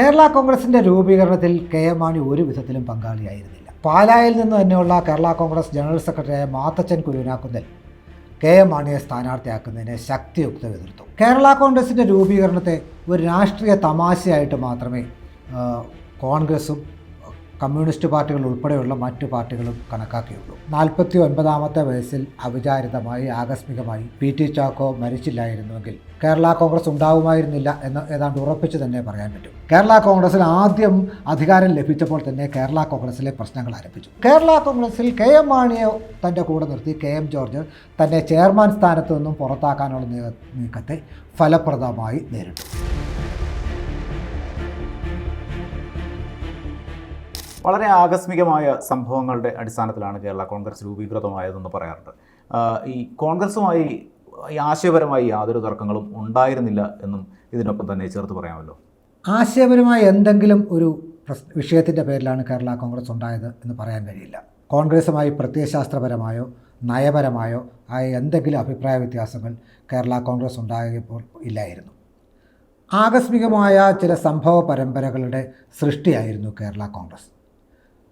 കേരള കോൺഗ്രസിന്റെ രൂപീകരണത്തിൽ K M Mani ഒരു വിധത്തിലും പങ്കാളിയായിരുന്നില്ല. പാലായിൽ നിന്ന് തന്നെയുള്ള കേരള കോൺഗ്രസ് ജനറൽ സെക്രട്ടറിയായ മാത്തച്ചൻ കുരുവിനാക്കുന്നൽ കെ എം മാണിയെ സ്ഥാനാർത്ഥിയാക്കുന്നതിനെ ശക്തിയുക്തം എതിർത്തു. കേരള കോൺഗ്രസിന്റെ രൂപീകരണത്തെ ഒരു രാഷ്ട്രീയ തമാശയായിട്ട് മാത്രമേ കോൺഗ്രസും കമ്മ്യൂണിസ്റ്റ് പാർട്ടികൾ ഉൾപ്പെടെയുള്ള മറ്റു പാർട്ടികളും കണക്കാക്കിയുള്ളൂ. നാൽപ്പത്തി ഒൻപതാമത്തെ വയസ്സിൽ അവിചാരിതമായി ആകസ്മികമായി പി ടി ചാക്കോ മരിച്ചില്ലായിരുന്നുവെങ്കിൽ കേരള കോൺഗ്രസ് ഉണ്ടാവുമായിരുന്നില്ല എന്ന് ഏതാണ്ട് ഉറപ്പിച്ച് തന്നെ പറയാൻ പറ്റും. കേരള കോൺഗ്രസിൽ ആദ്യം അധികാരം ലഭിച്ചപ്പോൾ തന്നെ കേരള കോൺഗ്രസിലെ പ്രശ്നങ്ങൾ ആരംഭിച്ചു. കേരള കോൺഗ്രസിൽ കെ എം മാണിയെ തന്റെ കൂടെ നിർത്തി കെ എം ജോർജ് തന്നെ ചെയർമാൻ സ്ഥാനത്ത് നിന്നും പുറത്താക്കാനുള്ള നീക്കത്തെ ഫലപ്രദമായി നേരിട്ടു. വളരെ ആകസ്മികമായ സംഭവങ്ങളുടെ അടിസ്ഥാനത്തിലാണ് കേരള കോൺഗ്രസ് രൂപീകൃതമായതെന്ന് പറയാറുണ്ട്. ഈ കോൺഗ്രസുമായി ആശയപരമായി യാതൊരു തർക്കങ്ങളും ഉണ്ടായിരുന്നില്ല എന്നും ഇതിനൊപ്പം തന്നെ ചേർത്ത് പറയാമല്ലോ. ആശയപരമായി എന്തെങ്കിലും ഒരു വിഷയത്തിന്റെ പേരിലാണ് കേരള കോൺഗ്രസ് ഉണ്ടായത് എന്ന് പറയാൻ കഴിയില്ല. കോൺഗ്രസുമായി പ്രത്യയശാസ്ത്രപരമായോ നയപരമായോ ആയ എന്തെങ്കിലും അഭിപ്രായ വ്യത്യാസങ്ങൾ കേരള കോൺഗ്രസ് ഉണ്ടായപ്പോൾ ഇല്ലായിരുന്നു. ആകസ്മികമായ ചില സംഭവ പരമ്പരകളുടെ സൃഷ്ടിയായിരുന്നു കേരള കോൺഗ്രസ്.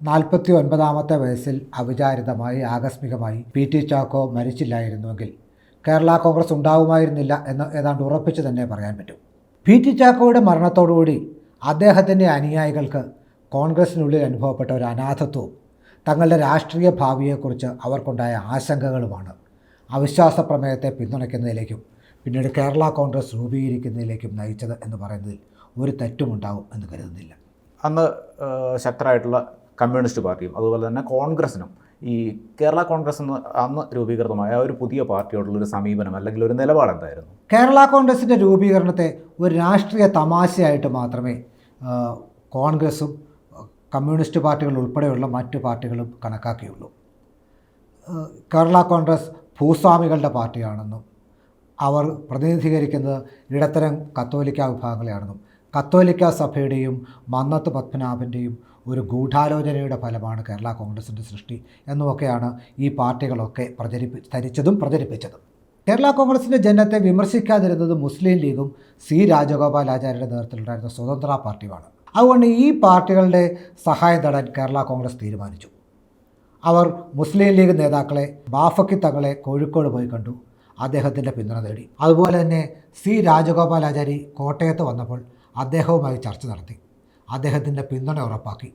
നാൽപ്പത്തി ഒൻപതാമത്തെ വയസ്സിൽ അവിചാരിതമായി ആകസ്മികമായി പി ടി ചാക്കോ മരിച്ചില്ലായിരുന്നുവെങ്കിൽ കേരള കോൺഗ്രസ് ഉണ്ടാവുമായിരുന്നില്ല എന്ന് ഏതാണ്ട് ഉറപ്പിച്ച് തന്നെ പറയാൻ പറ്റും. പി ടി ചാക്കോയുടെ മരണത്തോടുകൂടി അദ്ദേഹത്തിന്റെ അനുയായികൾക്ക് കോൺഗ്രസിനുള്ളിൽ അനുഭവപ്പെട്ട ഒരു അനാഥത്വവും തങ്ങളുടെ രാഷ്ട്രീയ ഭാവിയെക്കുറിച്ച് അവർക്കുണ്ടായ ആശങ്കകളുമാണ്. അവിശ്വാസ പ്രമേയത്തെ പിന്തുണയ്ക്കുന്നതിലേക്കും പിന്നീട് കേരള കോൺഗ്രസ് രൂപീകരിക്കുന്നതിലേക്കും നയിച്ചത് എന്ന് പറയുന്നതിൽ ഒരു തെറ്റുമുണ്ടാവും എന്ന് കരുതുന്നില്ല. അന്ന് ശക്തരായിട്ടുള്ള കമ്മ്യൂണിസ്റ്റ് പാർട്ടിയും അതുപോലെ തന്നെ കോൺഗ്രസിനും ഈ കേരള കോൺഗ്രസ് എന്ന് അന്ന് രൂപീകൃതമായ ഒരു പുതിയ പാർട്ടിയോടുള്ളൊരു സമീപനം അല്ലെങ്കിൽ ഒരു നിലപാട് എന്തായിരുന്നു? കേരള കോൺഗ്രസിന്റെ രൂപീകരണത്തെ ഒരു രാഷ്ട്രീയ തമാശയായിട്ട് മാത്രമേ കോൺഗ്രസും കമ്മ്യൂണിസ്റ്റ് പാർട്ടികൾ ഉൾപ്പെടെയുള്ള മറ്റു പാർട്ടികളും കണക്കാക്കിയുള്ളൂ. കേരള കോൺഗ്രസ് ഭൂസ്വാമികളുടെ പാർട്ടിയാണെന്നും അവർ പ്രതിനിധീകരിക്കുന്നത് ഇടത്തരം കത്തോലിക്ക വിഭാഗങ്ങളെയാണെന്നും കത്തോലിക്ക സഭയുടെയും മന്നത്ത് പത്മനാഭന്റെയും ഒരു ഗൂഢാലോചനയുടെ ഫലമാണ് കേരള കോൺഗ്രസിന്റെ സൃഷ്ടി എന്നുമൊക്കെയാണ് ഈ പാർട്ടികളൊക്കെ പ്രചരിപ്പി ധരിച്ചതും പ്രചരിപ്പിച്ചതും. കേരള കോൺഗ്രസിന്റെ ജനത്തെ വിമർശിക്കാതിരുന്നത് മുസ്ലിം ലീഗും സി രാജഗോപാലാചാര്യയുടെ നേതൃത്വത്തിലുണ്ടായിരുന്ന സ്വതന്ത്ര പാർട്ടിയുമാണ്. അതുകൊണ്ട് ഈ പാർട്ടികളുടെ സഹായം തേടാൻ കേരള കോൺഗ്രസ് തീരുമാനിച്ചു. അവർ മുസ്ലിം ലീഗ് നേതാക്കളെ ബാഫക്കി തങ്ങളെ കോഴിക്കോട് പോയി കണ്ടു. അദ്ദേഹത്തിന്റെ പിന്തുണ നേടി അതുപോലെ തന്നെ സി രാജഗോപാലാചാരി കോട്ടയത്ത് വന്നപ്പോൾ അദ്ദേഹവുമായി ചർച്ച നടത്തി. അദ്ദേഹത്തിന്റെ പിന്തുണ ഉറപ്പാക്കി.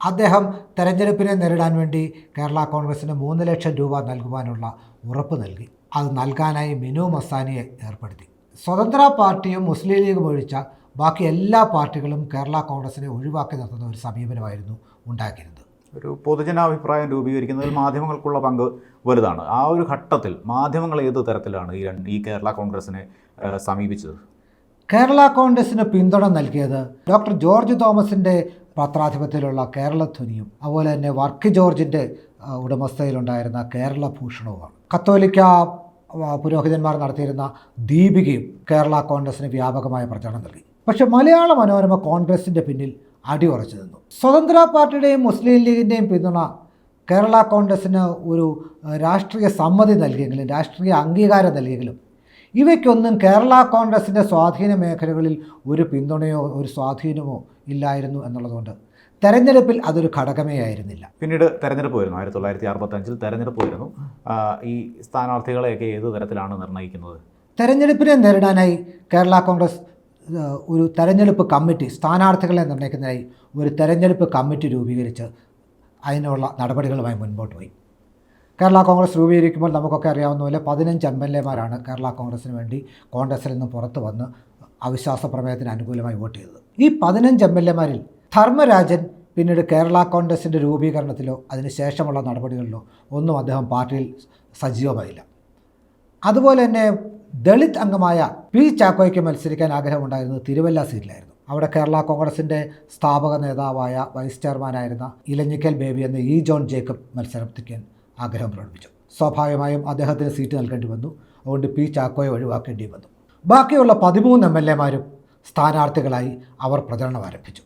അദ്ദേഹം തെരഞ്ഞെടുപ്പിനെ നേരിടാൻ വേണ്ടി കേരള കോൺഗ്രസിന് മൂന്ന് ലക്ഷം രൂപ നൽകുവാനുള്ള ഉറപ്പ് നൽകി. അത് നൽകാനായി മിനു മസാനിയെ ഏർപ്പെടുത്തി. സ്വതന്ത്ര പാർട്ടിയും മുസ്ലിം ലീഗും ഒഴിച്ച ബാക്കി എല്ലാ പാർട്ടികളും കേരള കോൺഗ്രസിനെ ഒഴിവാക്കി നിർത്തുന്ന ഒരു സമീപനമായിരുന്നു ഉണ്ടാക്കിയിരുന്നത്. ഒരു പൊതുജനാഭിപ്രായം രൂപീകരിക്കുന്നതിൽ മാധ്യമങ്ങൾക്കുള്ള പങ്ക് വലുതാണ്. ആ ഒരു ഘട്ടത്തിൽ മാധ്യമങ്ങൾ ഏത് തരത്തിലാണ് ഈ ഈ കേരള കോൺഗ്രസിനെ സമീപിച്ചത്? കേരള കോൺഗ്രസിന് പിന്തുണ നൽകിയത് ഡോക്ടർ ജോർജ് തോമസിന്റെ പത്രാധിപത്യത്തിലുള്ള കേരളധ്വനിയും അതുപോലെ തന്നെ വർക്ക് ജോർജിന്റെ ഉടമസ്ഥയിലുണ്ടായിരുന്ന കേരള ഭൂഷണവുമാണ്. കത്തോലിക്ക പുരോഹിതന്മാർ നടത്തിയിരുന്ന ദീപികയും കേരള കോൺഗ്രസിന് വ്യാപകമായ പ്രചാരണം നൽകി. പക്ഷെ മലയാള മനോരമ കോൺഗ്രസിന്റെ പിന്നിൽ അടിയുറച്ചു നിന്നു. സ്വതന്ത്ര പാർട്ടിയുടെയും മുസ്ലിം ലീഗിന്റെയും പിന്തുണ കേരള കോൺഗ്രസ്സിന് ഒരു രാഷ്ട്രീയ സമ്മതി നൽകിയെങ്കിലും രാഷ്ട്രീയ അംഗീകാരം നൽകിയെങ്കിലും ഇവയ്ക്കൊന്നും കേരള കോൺഗ്രസിന്റെ സ്വാധീന മേഖലകളിൽ ഒരു പിന്തുണയോ ഒരു സ്വാധീനമോ ഇല്ലായിരുന്നു എന്നുള്ളതുകൊണ്ട് തെരഞ്ഞെടുപ്പിൽ അതൊരു ഘടകമേ ആയിരുന്നില്ല. പിന്നീട് തെരഞ്ഞെടുപ്പ് വരുന്നു. ആയിരത്തി തൊള്ളായിരത്തി അറുപത്തഞ്ചിൽ തെരഞ്ഞെടുപ്പ് വരുന്നു. ഈ സ്ഥാനാർത്ഥികളെയൊക്കെ ഏത് തരത്തിലാണ് നിർണയിക്കുന്നത്? തെരഞ്ഞെടുപ്പിനെ നേരിടാനായി കേരള കോൺഗ്രസ് ഒരു തെരഞ്ഞെടുപ്പ് കമ്മിറ്റി സ്ഥാനാർത്ഥികളെ നിർണയിക്കുന്നതിനായി ഒരു തെരഞ്ഞെടുപ്പ് കമ്മിറ്റി രൂപീകരിച്ച് അതിനുള്ള നടപടികളുമായി മുൻപോട്ട് പോയി. കേരള കോൺഗ്രസ് രൂപീകരിക്കുമ്പോൾ നമുക്കൊക്കെ അറിയാവുന്ന പോലെ പതിനഞ്ച് എം എൽ എമാരാണ് കേരള കോൺഗ്രസിന് വേണ്ടി കോൺഗ്രസിൽ നിന്ന് പുറത്ത് വന്ന് അവിശ്വാസ പ്രമേയത്തിന് അനുകൂലമായി വോട്ട് ചെയ്തത്. ഈ പതിനഞ്ച് എം എൽ എമാരിൽ ധർമ്മരാജൻ പിന്നീട് കേരള കോൺഗ്രസിന്റെ രൂപീകരണത്തിലോ അതിനുശേഷമുള്ള നടപടികളിലോ ഒന്നും അദ്ദേഹം പാർട്ടിയിൽ സജീവമായില്ല. അതുപോലെ തന്നെ ദളിത് അംഗമായ പി ചാക്കോയ്ക്ക് മത്സരിക്കാൻ ആഗ്രഹമുണ്ടായിരുന്നത് തിരുവല്ല സീറ്റിലായിരുന്നു. അവിടെ കേരള കോൺഗ്രസിന്റെ സ്ഥാപക നേതാവായ വൈസ് ചെയർമാനായിരുന്ന ഇലഞ്ഞിക്കൽ ബേബി എന്ന ഇ ജോൺ ജേക്കബ് മത്സരത്തിക്കാൻ ആഗ്രഹം പ്രകടിപ്പിച്ചു. സ്വാഭാവികമായും അദ്ദേഹത്തിന് സീറ്റ് നൽകേണ്ടി വന്നു. അതുകൊണ്ട് പി ചാക്കോയെ ഒഴിവാക്കേണ്ടി വന്നു. ബാക്കിയുള്ള പതിമൂന്ന് എം എൽ എമാരും സ്ഥാനാർത്ഥികളായി അവർ പ്രചരണം ആരംഭിച്ചു.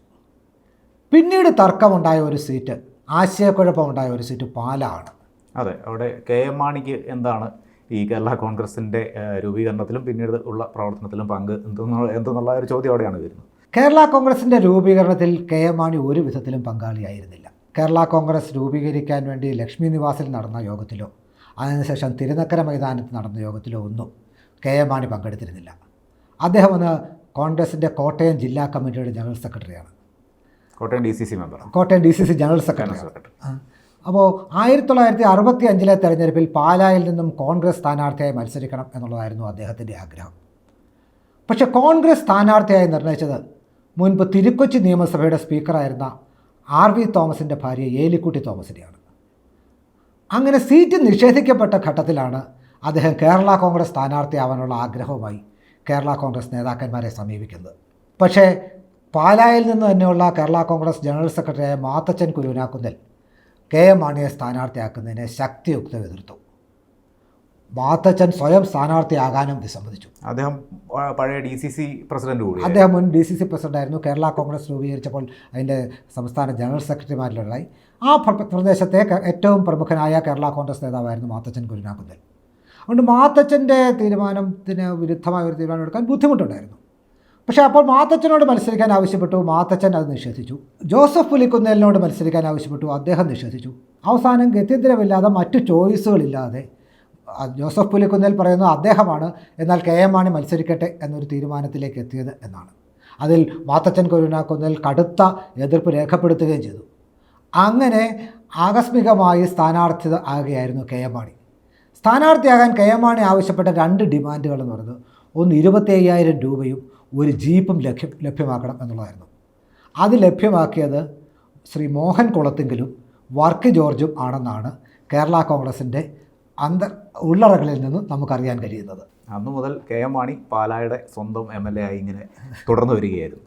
പിന്നീട് തർക്കമുണ്ടായ ഒരു സീറ്റ് ആശയക്കുഴപ്പമുണ്ടായ ഒരു സീറ്റ് പാലാണ്. അതെ അവിടെ കെ എം മാണിക്ക് എന്താണ് ഈ കേരള കോൺഗ്രസിന്റെ രൂപീകരണത്തിലും പിന്നീട് ഉള്ള പ്രവർത്തനത്തിലും പങ്ക് എന്തെന്നുള്ള ഒരു ചോദ്യം അവിടെയാണ് വരുന്നത്. കേരള കോൺഗ്രസിന്റെ രൂപീകരണത്തിൽ കെ എം മാണി ഒരു വിധത്തിലും പങ്കാളിയായിരുന്നില്ല. കേരള കോൺഗ്രസ് രൂപീകരിക്കാൻ വേണ്ടി ലക്ഷ്മി നിവാസിൽ നടന്ന യോഗത്തിലോ അതിനുശേഷം തിരുനക്കര മൈതാനത്ത് നടന്ന യോഗത്തിലോ ഒന്നും കെ എം മാണി പങ്കെടുത്തിരുന്നില്ല. അദ്ദേഹം ഒന്ന് കോൺഗ്രസിന്റെ കോട്ടയം ജില്ലാ കമ്മിറ്റിയുടെ ജനറൽ സെക്രട്ടറിയാണ്. Kottayam D C C member Kottayam D C C general secretary അപ്പോൾ ആയിരത്തി തൊള്ളായിരത്തി അറുപത്തി അഞ്ചിലെ തെരഞ്ഞെടുപ്പിൽ പാലായിൽ നിന്നും കോൺഗ്രസ് സ്ഥാനാർത്ഥിയായി മത്സരിക്കണം എന്നുള്ളതായിരുന്നു അദ്ദേഹത്തിന്റെ ആഗ്രഹം. പക്ഷേ കോൺഗ്രസ് സ്ഥാനാർത്ഥിയായി നിർണയിച്ചത് മുൻപ് തിരുക്കൊച്ചി നിയമസഭയുടെ സ്പീക്കറായിരുന്ന ആർ വി തോമസിന്റെ ഭാര്യ ഏലിക്കുട്ടി തോമസിനെയാണ്. അങ്ങനെ സീറ്റ് നിഷേധിക്കപ്പെട്ട ഘട്ടത്തിലാണ് അദ്ദേഹം കേരള കോൺഗ്രസ് സ്ഥാനാർത്ഥിയാവാനുള്ള ആഗ്രഹവുമായി കേരള കോൺഗ്രസ് നേതാക്കന്മാരെ സമീപിക്കുന്നത്. പക്ഷേ പാലായിൽ നിന്ന് തന്നെയുള്ള കേരള കോൺഗ്രസ് ജനറൽ സെക്രട്ടറിയായ മാത്തച്ചൻ കുരുവിനാക്കുന്നൽ കെ എം മാണിയെ സ്ഥാനാർത്ഥിയാക്കുന്നതിനെ ശക്തിയുക്തം എതിർത്തു. മാത്തച്ചൻ സ്വയം സ്ഥാനാർത്ഥിയാകാനും വിസമ്മതിച്ചു അദ്ദേഹം പഴയ ഡി സി സി പ്രസിഡന്റ് കൂടി അദ്ദേഹം മുൻ ഡി സി സി പ്രസിഡന്റായിരുന്നു. കേരള കോൺഗ്രസ് രൂപീകരിച്ചപ്പോൾ അതിന്റെ സംസ്ഥാന ജനറൽ സെക്രട്ടറിമാരിലൊരായി ആ പ്ര- പ്രദേശത്തെ ഏറ്റവും പ്രമുഖനായ കേരള കോൺഗ്രസ് നേതാവായിരുന്നു മാത്തച്ചൻ കുരുനാക്കുന്നൽ അതുകൊണ്ട് മാത്തച്ചന്റെ തീരുമാനത്തിന് വിരുദ്ധമായ ഒരു തീരുമാനം എടുക്കാൻ ബുദ്ധിമുട്ടുണ്ടായിരുന്നു. പക്ഷേ അപ്പോൾ മാത്തച്ചനോട് മത്സരിക്കാൻ ആവശ്യപ്പെട്ടു. മാത്തച്ചൻ അത് നിഷേധിച്ചു. ജോസഫ് പുലിക്കുന്നേലിനോട് മത്സരിക്കാൻ ആവശ്യപ്പെട്ടു. അദ്ദേഹം നിഷേധിച്ചു. അവസാനം ഗത്യന്തരമില്ലാതെ മറ്റു ചോയ്സുകളില്ലാതെ ജോസഫ് പുലിക്കുന്നേൽ പറയുന്നു അദ്ദേഹമാണ്. എന്നാൽ കെ എം മാണി മത്സരിക്കട്ടെ എന്നൊരു തീരുമാനത്തിലേക്ക് എത്തിയത് എന്നാണ്. അതിൽ മാത്തച്ചൻ കൊരുനാക്കുന്നേൽ കടുത്ത എതിർപ്പ് രേഖപ്പെടുത്തുകയും ചെയ്തു. അങ്ങനെ ആകസ്മികമായി സ്ഥാനാർത്ഥി ആകുകയായിരുന്നു കെ എം മാണി. സ്ഥാനാർത്ഥിയാകാൻ കെ എം മാണി ആവശ്യപ്പെട്ട രണ്ട് ഡിമാൻഡുകൾ എന്ന് പറയുന്നത് ഒന്ന് ഇരുപത്തി അയ്യായിരം രൂപയും ഒരു ജീപ്പും ലഭ്യം ലഭ്യമാക്കണം എന്നുള്ളതായിരുന്നു. അത് ലഭ്യമാക്കിയത് ശ്രീ മോഹൻ കുളത്തെങ്കിലും വർക്ക് ജോർജും ആണെന്നാണ് കേരള കോൺഗ്രസിന്റെ അന്തർ ഉള്ളറകളിൽ നിന്ന് നമുക്കറിയാൻ കഴിയുന്നത്. അന്നു മുതൽ കെ എം മാണി പാലായുടെ സ്വന്തം എം എൽ എ ആയി ഇങ്ങനെ തുടർന്നു വരികയായിരുന്നു.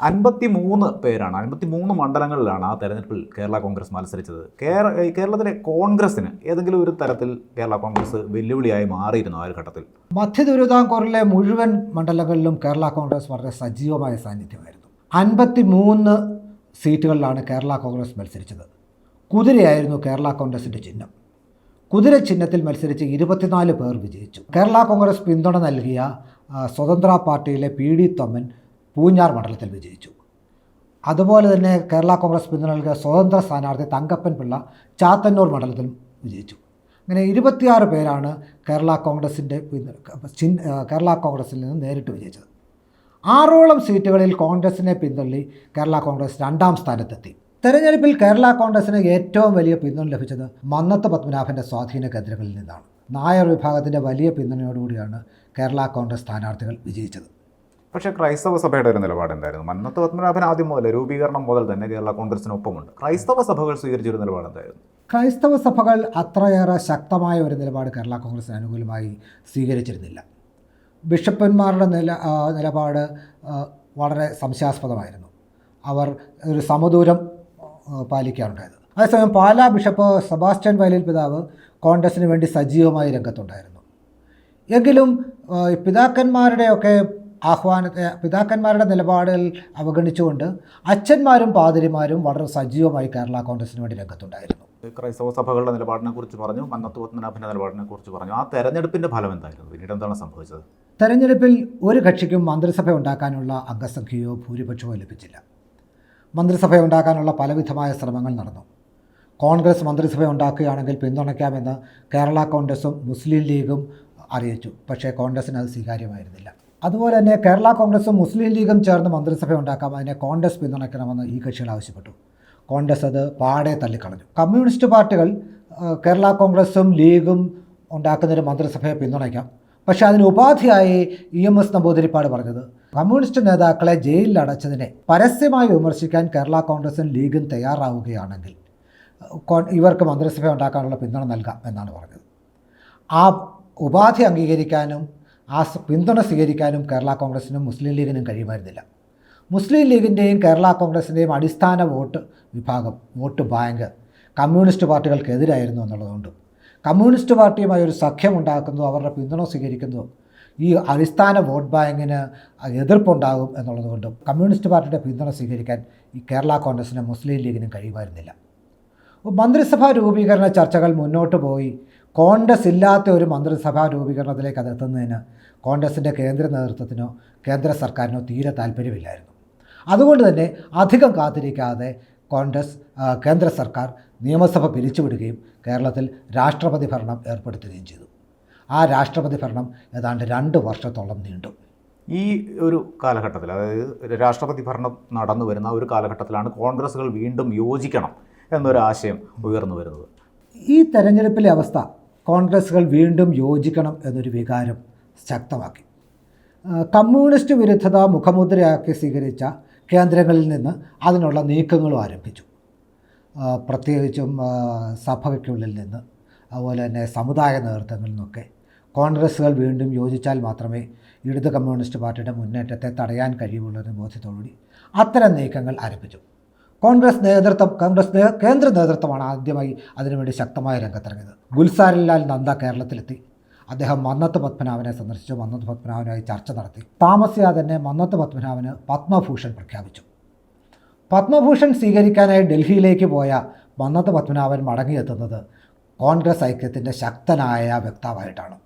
അൻപത്തി മൂന്ന് പേരാണ് അൻപത്തി മൂന്ന് മണ്ഡലങ്ങളിലാണ് ആ തെരഞ്ഞെടുപ്പിൽ കേരള കോൺഗ്രസ് മത്സരിച്ചത്. കേര കേരളത്തിലെ കോൺഗ്രസ്സിന് ഏതെങ്കിലും ഒരു തരത്തിൽ കേരള കോൺഗ്രസ് വെല്ലുവിളിയായി മാറിയിരുന്നു ആ ഒരു ഘട്ടത്തിൽ? മധ്യ തിരുവിതാംകൂറിലെ മുഴുവൻ മണ്ഡലങ്ങളിലും കേരള കോൺഗ്രസ് വളരെ സജീവമായ സാന്നിധ്യമായിരുന്നു. അൻപത്തി മൂന്ന് സീറ്റുകളിലാണ് കേരള കോൺഗ്രസ് മത്സരിച്ചത്. കുതിരയായിരുന്നു കേരള കോൺഗ്രസിന്റെ ചിഹ്നം. കുതിര ചിഹ്നത്തിൽ മത്സരിച്ച് ഇരുപത്തിനാല് പേർ വിജയിച്ചു. കേരള കോൺഗ്രസ് പിന്തുണ നൽകിയ സ്വതന്ത്ര പാർട്ടിയിലെ പി ഡി തൊമ്മൻ പൂഞ്ഞാർ മണ്ഡലത്തിൽ വിജയിച്ചു. അതുപോലെ തന്നെ കേരള കോൺഗ്രസ് പിന്തുണ നൽകിയ സ്വതന്ത്ര സ്ഥാനാർത്ഥി തങ്കപ്പൻ പിള്ള ചാത്തന്നൂർ മണ്ഡലത്തിൽ വിജയിച്ചു. അങ്ങനെ ഇരുപത്തിയാറ് പേരാണ് കേരള കോൺഗ്രസിന്റെ കേരള കോൺഗ്രസിൽ നിന്ന് നേരിട്ട് വിജയിച്ചത്. ആറോളം സീറ്റുകളിൽ കോൺഗ്രസിനെ പിന്തള്ളി കേരള കോൺഗ്രസ് രണ്ടാം സ്ഥാനത്തെത്തി. തെരഞ്ഞെടുപ്പിൽ കേരള കോൺഗ്രസിന് ഏറ്റവും വലിയ പിന്തുണ ലഭിച്ചത് മന്നത്ത് പത്മനാഭന്റെ സ്വാധീന കേന്ദ്രങ്ങളിൽ നിന്നാണ്. നായർ വിഭാഗത്തിന്റെ വലിയ പിന്തുണയോടുകൂടിയാണ് കേരള കോൺഗ്രസ് സ്ഥാനാർത്ഥികൾ വിജയിച്ചത്. പക്ഷേ ക്രൈസ്തവ സഭയുടെ ഒരു നിലപാട് എന്തായിരുന്നു? മന്നത്ത് പത്മനാഭൻ ആദ്യം മുതൽ രൂപീകരണം മുതൽ തന്നെ കേരള കോൺഗ്രസിനൊപ്പമുണ്ട്. ക്രൈസ്തവ സഭകൾ സ്വീകരിച്ചൊരു നിലപാട് എന്തായിരുന്നു? ക്രൈസ്തവ സഭകൾ അത്രയേറെ ശക്തമായ ഒരു നിലപാട് കേരള കോൺഗ്രസിന് അനുകൂലമായി സ്വീകരിച്ചിരുന്നില്ല. ബിഷപ്പന്മാരുടെ നില നിലപാട് വളരെ സംശയാസ്പദമായിരുന്നു. അവർ ഒരു സമദൂരം പാലിക്കാറുണ്ടായത്. അതേസമയം പാലാ ബിഷപ്പ് സെബാസ്റ്റ്യൻ വയലിൽ പിതാവ് കോൺഗ്രസിന് വേണ്ടി സജീവമായി രംഗത്തുണ്ടായിരുന്നു. എങ്കിലും പിതാക്കന്മാരുടെയൊക്കെ ആഹ്വാനത്തെ പിതാക്കന്മാരുടെ നിലപാടുകൾ അവഗണിച്ചുകൊണ്ട് അച്ഛന്മാരും പാതിരിമാരും വളരെ സജീവമായി കേരള കോൺഗ്രസിന് വേണ്ടി രംഗത്തുണ്ടായിരുന്നു. ക്രൈസ്തവ സഭകളുടെ നിലപാടിനെ കുറിച്ച് പറഞ്ഞു മന്നത്ത് നിലപാടിനെ കുറിച്ച് പറഞ്ഞു. ആ തെരഞ്ഞെടുപ്പിന്റെ ഫലം എന്തായിരുന്നു? പിന്നീട് എന്താണ് സംഭവിച്ചത്? തെരഞ്ഞെടുപ്പിൽ ഒരു കക്ഷിക്കും മന്ത്രിസഭ ഉണ്ടാക്കാനുള്ള അംഗസംഖ്യയോ ഭൂരിപക്ഷമോ ലഭിച്ചില്ല. മന്ത്രിസഭ ഉണ്ടാക്കാനുള്ള പലവിധമായ ശ്രമങ്ങൾ നടന്നു. കോൺഗ്രസ് മന്ത്രിസഭ ഉണ്ടാക്കുകയാണെങ്കിൽ പിന്തുണയ്ക്കാമെന്ന് കേരള കോൺഗ്രസും മുസ്ലിം ലീഗും അറിയിച്ചു. പക്ഷേ കോൺഗ്രസിന് അത് സ്വീകാര്യമായിരുന്നില്ല. അതുപോലെ തന്നെ കേരള കോൺഗ്രസും മുസ്ലിം ലീഗും ചേർന്ന് മന്ത്രിസഭ ഉണ്ടാക്കാം അതിനെ കോൺഗ്രസ് പിന്തുണയ്ക്കണമെന്ന് ഈ കക്ഷികൾ ആവശ്യപ്പെട്ടു. കോൺഗ്രസ് അത് പാടെ തള്ളിക്കളഞ്ഞു. കമ്മ്യൂണിസ്റ്റ് പാർട്ടികൾ കേരള കോൺഗ്രസും ലീഗും ഉണ്ടാക്കുന്നൊരു മന്ത്രിസഭയെ പിന്തുണയ്ക്കാം. പക്ഷേ അതിന് ഉപാധിയായി ഇ എം എസ് നമ്പൂതിരിപ്പാട് പറഞ്ഞത്. കമ്മ്യൂണിസ്റ്റ് നേതാക്കളെ ജയിലിൽ അടച്ചതിനെ പരസ്യമായി വിമർശിക്കാൻ കേരള കോൺഗ്രസും ലീഗും തയ്യാറാവുകയാണെങ്കിൽ ഇവർക്ക് മന്ത്രിസഭ ഉണ്ടാക്കാനുള്ള പിന്തുണ നൽകാം എന്നാണ് പറഞ്ഞത്. ആ ഉപാധി അംഗീകരിക്കാനും ആ പിന്തുണ സ്വീകരിക്കാനും കേരള കോൺഗ്രസിനും മുസ്ലിം ലീഗിനും കഴിയുമായിരുന്നില്ല. മുസ്ലിം ലീഗിന്റെയും കേരള കോൺഗ്രസിന്റെയും അടിസ്ഥാന വോട്ട് വിഭാഗം വോട്ട് ബാങ്ക് കമ്മ്യൂണിസ്റ്റ് പാർട്ടികൾക്കെതിരായിരുന്നു എന്നുള്ളതുകൊണ്ടും കമ്മ്യൂണിസ്റ്റ് പാർട്ടിയുമായി ഒരു സഖ്യം ഉണ്ടാക്കുന്നതോ അവരുടെ പിന്തുണ സ്വീകരിക്കുന്നു. ഈ അടിസ്ഥാന വോട്ട് ബാങ്കിന് എതിർപ്പുണ്ടാകും എന്നുള്ളത് കൊണ്ടും കമ്മ്യൂണിസ്റ്റ് പാർട്ടിയുടെ പിന്തുണ സ്വീകരിക്കാൻ ഈ കേരള കോൺഗ്രസിനും മുസ്ലിം ലീഗിനും കഴിയുമായിരുന്നില്ല. മന്ത്രിസഭാ രൂപീകരണ ചർച്ചകൾ മുന്നോട്ട് പോയി. കോൺഗ്രസ് ഇല്ലാത്ത ഒരു മന്ത്രിസഭാ രൂപീകരണത്തിലേക്ക് അത് എത്തുന്നതിന് കോൺഗ്രസിന്റെ കേന്ദ്ര നേതൃത്വത്തിനോ കേന്ദ്ര സർക്കാരിനോ തീരെ താല്പര്യമില്ലായിരുന്നു. അതുകൊണ്ട് തന്നെ അധികം കാത്തിരിക്കാതെ കോൺഗ്രസ് കേന്ദ്ര സർക്കാർ നിയമസഭ പിരിച്ചുവിടുകയും കേരളത്തിൽ രാഷ്ട്രപതി ഭരണം ഏർപ്പെടുത്തുകയും ചെയ്തു. ആ രാഷ്ട്രപതി ഭരണം ഏതാണ്ട് രണ്ട് വർഷത്തോളം നീണ്ടു. ഈ ഒരു കാലഘട്ടത്തിൽ അതായത് രാഷ്ട്രപതി ഭരണം നടന്നു വരുന്ന ഒരു കാലഘട്ടത്തിലാണ് കോൺഗ്രസ്സുകൾ വീണ്ടും യോജിക്കണം എന്നൊരു ആശയം ഉയർന്നു വരുന്നത്. ഈ തെരഞ്ഞെടുപ്പിലെ അവസ്ഥ കോൺഗ്രസ്സുകൾ വീണ്ടും യോജിക്കണം എന്നൊരു വികാരം ശക്തമാക്കി. കമ്മ്യൂണിസ്റ്റ് വിരുദ്ധത മുഖമുദ്രയാക്കി സ്വീകരിച്ച കേന്ദ്രങ്ങളിൽ നിന്ന് അതിനുള്ള നീക്കങ്ങളും ആരംഭിച്ചു. പ്രത്യേകിച്ചും സഭയ്ക്കുള്ളിൽ നിന്ന് അതുപോലെ തന്നെ സമുദായ നേതൃത്വങ്ങളിൽ നിന്നൊക്കെ കോൺഗ്രസ്സുകൾ വീണ്ടും യോജിച്ചാൽ മാത്രമേ ഇടത് കമ്മ്യൂണിസ്റ്റ് പാർട്ടിയുടെ മുന്നേറ്റത്തെ തടയാൻ കഴിയുള്ളൂ എന്ന ബോധ്യത്തോടുകൂടി അത്തരം നീക്കങ്ങൾ ആരംഭിച്ചു. കോൺഗ്രസ് നേതൃത്വം കോൺഗ്രസ് കേന്ദ്ര നേതൃത്വമാണ് ആദ്യമായി അതിനുവേണ്ടി ശക്തമായ രംഗത്തിറങ്ങിയത്. ഗുൽസാരിലാൽ നന്ദ കേരളത്തിലെത്തി. അദ്ദേഹം മന്നത്ത് പത്മനാഭനെ സന്ദർശിച്ചു. മന്നത്ത് പത്മനാഭനുമായി ചർച്ച നടത്തി. താമസിയാതെ തന്നെ മന്നത്ത് പത്മനാഭന് പത്മഭൂഷൺ പ്രഖ്യാപിച്ചു. പത്മഭൂഷൺ സ്വീകരിക്കാനായി ഡൽഹിയിലേക്ക് പോയ മന്നത്ത് പത്മനാഭൻ മടങ്ങിയെത്തുന്നത് കോൺഗ്രസ് ഐക്യത്തിന്റെ ശക്തനായ വ്യക്താവായിട്ടാണ്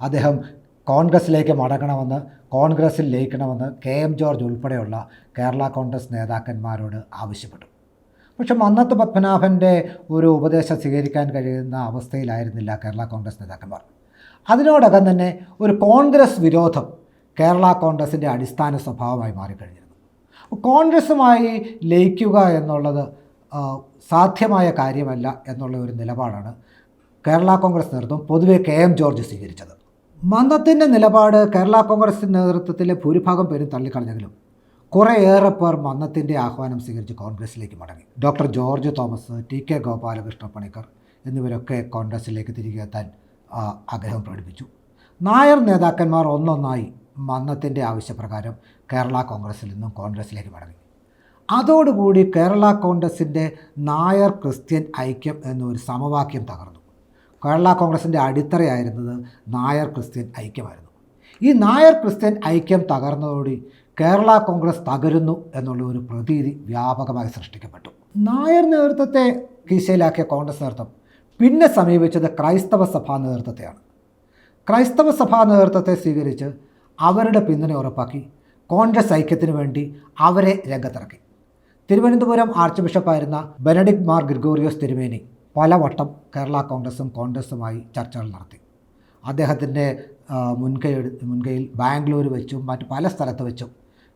അദ്ദേഹം കോൺഗ്രസ്സിലേക്ക് മടങ്ങണമെന്ന് കോൺഗ്രസ്സിൽ ലയിക്കണമെന്ന് കെ എം ജോർജ് ഉൾപ്പെടെയുള്ള കേരള കോൺഗ്രസ് നേതാക്കന്മാരോട് ആവശ്യപ്പെട്ടു. പക്ഷെ മന്നത്ത് പത്മനാഭന്റെ ഒരു ഉപദേശം സ്വീകരിക്കാൻ കഴിയുന്ന അവസ്ഥയിലായിരുന്നില്ല കേരള കോൺഗ്രസ് നേതാക്കന്മാർ. അതിനോടകം തന്നെ ഒരു കോൺഗ്രസ് വിരോധം കേരള കോൺഗ്രസിന്റെ അടിസ്ഥാന സ്വഭാവമായി മാറിക്കഴിഞ്ഞിരുന്നു കോൺഗ്രസ്സുമായി ലയിക്കുക എന്നുള്ളത് സാധ്യമായ കാര്യമല്ല എന്നുള്ള ഒരു നിലപാടാണ് കേരള കോൺഗ്രസ് നേതൃത്വം പൊതുവെ കെ എം ജോർജ് സ്വീകരിച്ചത്. മന്ദത്തിന്റെ നിലപാട് കേരള കോൺഗ്രസ് നേതൃത്വത്തിലെ ഭൂരിഭാഗം പേരും തള്ളിക്കളഞ്ഞെങ്കിലും കുറേയേറെ പേർ മന്നത്തിന്റെ ആഹ്വാനം സ്വീകരിച്ച് കോൺഗ്രസിലേക്ക് മടങ്ങി. Doctor George Thomas T K Gopalakrishna Panicker എന്നിവരൊക്കെ കോൺഗ്രസിലേക്ക് തിരികെ എത്താൻ ആഗ്രഹം പ്രകടിപ്പിച്ചു. നായർ നേതാക്കന്മാർ ഒന്നൊന്നായി മന്നത്തിന്റെ ആവശ്യപ്രകാരം കേരള കോൺഗ്രസ്സിൽ നിന്നും കോൺഗ്രസിലേക്ക് മടങ്ങി. അതോടുകൂടി കേരള കോൺഗ്രസിന്റെ നായർ ക്രിസ്ത്യൻ ഐക്യം എന്നൊരു സമവാക്യം തകർന്നു. കേരള കോൺഗ്രസിന്റെ അടിത്തറയായിരുന്നത് നായർ ക്രിസ്ത്യൻ ഐക്യമായിരുന്നു. ഈ നായർ ക്രിസ്ത്യൻ ഐക്യം തകർന്നതോടെ കേരള കോൺഗ്രസ് തകരുന്നു എന്നുള്ള ഒരു പ്രതീതി വ്യാപകമായി സൃഷ്ടിക്കപ്പെട്ടു. നായർ നേതൃത്വത്തെ കീശയിലാക്കിയ കോൺഗ്രസ് നേതൃത്വം പിന്നെ സമീപിച്ചത് ക്രൈസ്തവ സഭാ നേതൃത്വത്തെയാണ്. ക്രൈസ്തവ സഭാ നേതൃത്വത്തെ സ്വീകരിച്ച് അവരുടെ പിന്തുണ ഉറപ്പാക്കി കോൺഗ്രസ് ഐക്യത്തിന് വേണ്ടി അവരെ രംഗത്തിറക്കി. തിരുവനന്തപുരം ആർച്ച് ബിഷപ്പായിരുന്ന ബെനഡിക് മാർ ഗ്രിഗോറിയോസ് തിരുമേനി പലവട്ടം കേരള കോൺഗ്രസും കോൺഗ്രസുമായി ചർച്ചകൾ നടത്തി. അദ്ദേഹത്തിന്റെ മുൻകൈ മുൻകൈയിൽ ബാംഗ്ലൂർ വെച്ചും മറ്റ് പല സ്ഥലത്ത് വെച്ചും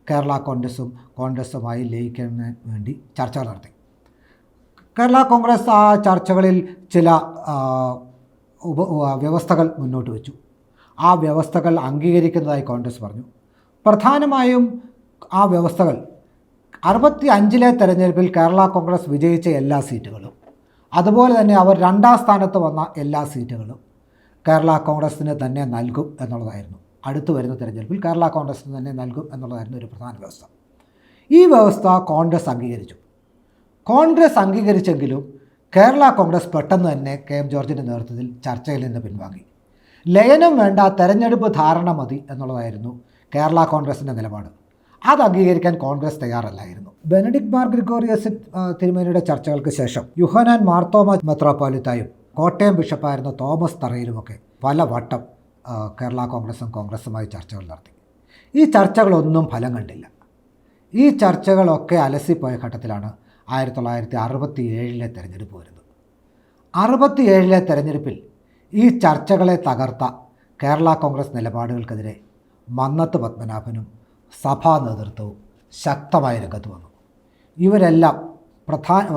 കേരള കോൺഗ്രസും കോൺഗ്രസുമായി ലയിക്കുന്നതിന് വേണ്ടി ചർച്ചകൾ നടത്തി. കേരള കോൺഗ്രസ് ആ ചർച്ചകളിൽ ചില ഉപ വ്യവസ്ഥകൾ മുന്നോട്ട് വെച്ചു. ആ വ്യവസ്ഥകൾ അംഗീകരിക്കുന്നതായി കോൺഗ്രസ് പറഞ്ഞു. പ്രധാനമായും ആ വ്യവസ്ഥകൾ. അറുപത്തി അഞ്ചിലെ തെരഞ്ഞെടുപ്പിൽ കേരള കോൺഗ്രസ് വിജയിച്ച എല്ലാ സീറ്റുകളും. അതുപോലെ തന്നെ അവർ രണ്ടാം സ്ഥാനത്ത് വന്ന എല്ലാ സീറ്റുകളും കേരള കോൺഗ്രസ്സിന് തന്നെ നൽകും എന്നുള്ളതായിരുന്നു. അടുത്ത് വരുന്ന തെരഞ്ഞെടുപ്പിൽ കേരള കോൺഗ്രസ്സിന് തന്നെ നൽകും എന്നുള്ളതായിരുന്നു ഒരു പ്രധാന വ്യവസ്ഥ. ഈ വ്യവസ്ഥ കോൺഗ്രസ് അംഗീകരിച്ചു. കോൺഗ്രസ് അംഗീകരിച്ചെങ്കിലും കേരള കോൺഗ്രസ് പെട്ടെന്ന് തന്നെ കെ എം ജോർജിന്റെ നേതൃത്വത്തിൽ ചർച്ചയിൽ നിന്ന് പിൻവാങ്ങി. ലയനം വേണ്ട തെരഞ്ഞെടുപ്പ് ധാരണ മതി എന്നുള്ളതായിരുന്നു കേരള കോൺഗ്രസിന്റെ നിലപാട്. അത് അംഗീകരിക്കാൻ കോൺഗ്രസ് തയ്യാറല്ലായിരുന്നു. ബെനഡിക് മാർ ഗ്രിഗോറിയസ് തിരുമേനിയുടെ ചർച്ചകൾക്ക് ശേഷം യുഹനാൻ മാർത്തോമ മെത്രോപോലിത്തായും കോട്ടയം ബിഷപ്പായിരുന്ന തോമസ് തറയിലുമൊക്കെ പല വട്ടം കേരള കോൺഗ്രസും കോൺഗ്രസുമായി ചർച്ചകൾ നടത്തി. ഈ ചർച്ചകളൊന്നും ഫലം കണ്ടില്ല. ഈ ചർച്ചകളൊക്കെ അലസിപ്പോയ ഘട്ടത്തിലാണ് ആയിരത്തി തൊള്ളായിരത്തി അറുപത്തി ഏഴിലെ തെരഞ്ഞെടുപ്പ് വരുന്നത്. അറുപത്തി ഏഴിലെ തെരഞ്ഞെടുപ്പിൽ ഈ ചർച്ചകളെ തകർത്ത കേരള കോൺഗ്രസ് നിലപാടുകൾക്കെതിരെ മന്നത്ത് പത്മനാഭനും സഭാ നേതൃത്വവും ശക്തമായ രംഗത്ത് വന്നു. ഇവരെല്ലാം പ്രധാന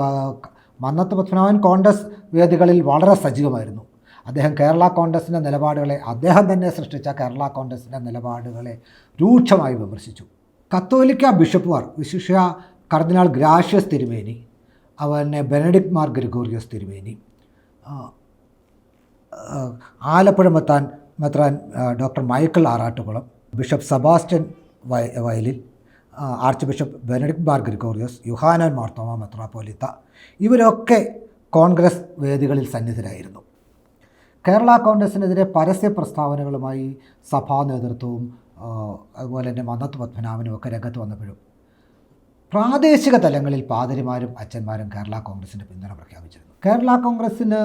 മന്നത്ത് പത്മനാഭൻ കോൺഗ്രസ് വേദികളിൽ വളരെ സജീവമായിരുന്നു. അദ്ദേഹം കേരള കോൺഗ്രസിന്റെ നിലപാടുകളെ അദ്ദേഹം തന്നെ സൃഷ്ടിച്ച കേരള കോൺഗ്രസിന്റെ നിലപാടുകളെ രൂക്ഷമായി വിമർശിച്ചു. കത്തോലിക്ക ബിഷപ്പുമാർ വിശിഷ കർദിനാൾ ഗ്രാഷ്യസ് തിരുമേനി അവനെ ബെനഡിക് മാർ ഗ്രിഗോറിയസ് തിരുമേനി ആലപ്പുഴ മെത്താൻ മെത്രാൻ doctor Michael Arattukulam bishop Sebastian വയ വയലിൽ arch bishop Benedict Mar Gregorios Yuhanon Marthoma മെത്രാപ്പോലിത്ത ഇവരൊക്കെ കോൺഗ്രസ് വേദികളിൽ സന്നിധരായിരുന്നു. കേരള കോൺഗ്രസിനെതിരെ പരസ്യ പ്രസ്താവനകളുമായി സഭാ നേതൃത്വവും അതുപോലെ തന്നെ മന്നത്ത് പത്മനാഭനും ഒക്കെ രംഗത്ത് വന്നപ്പോഴും പ്രാദേശിക തലങ്ങളിൽ പാതിരിമാരും അച്ഛന്മാരും കേരള കോൺഗ്രസിന് പിന്തുണ പ്രഖ്യാപിച്ചിരുന്നു. കേരള കോൺഗ്രസ്സിന്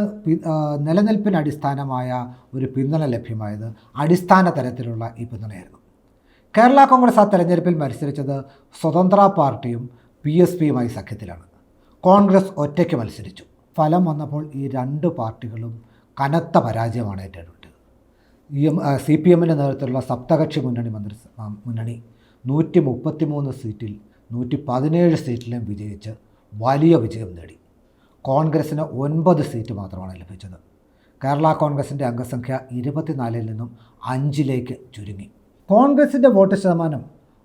നിലനിൽപ്പിന് അടിസ്ഥാനമായ ഒരു പിന്തുണ ലഭ്യമായത് അടിസ്ഥാന തരത്തിലുള്ള ഈ പിന്തുണയായിരുന്നു. കേരള കോൺഗ്രസ് ആ തെരഞ്ഞെടുപ്പിൽ മത്സരിച്ചത് സ്വതന്ത്ര പാർട്ടിയും പി എസ് പിയുമായി സഖ്യത്തിലാണ്. കോൺഗ്രസ് ഒറ്റയ്ക്ക് മത്സരിച്ചു. ഫലം വന്നപ്പോൾ ഈ രണ്ട് പാർട്ടികളും കനത്ത പരാജയമാണ് ഏറ്റെടുത്തത്. ഇ എം സി പി എമ്മിന്റെ നേതൃത്വത്തിലുള്ള സപ്തകക്ഷി മുന്നണി മന്ത്രി മുന്നണി നൂറ്റി മുപ്പത്തി മൂന്ന് സീറ്റിൽ നൂറ്റി പതിനേഴ് സീറ്റിലും വിജയിച്ച് വലിയ വിജയം നേടി. കോൺഗ്രസ്സിന് ഒൻപത് സീറ്റ് മാത്രമാണ് ലഭിച്ചത്. കേരള കോൺഗ്രസിന്റെ അംഗസംഖ്യ ഇരുപത്തിനാലിൽ നിന്നും അഞ്ചിലേക്ക് ചുരുങ്ങി. കോൺഗ്രസിന്റെ വോട്ട് ശതമാനം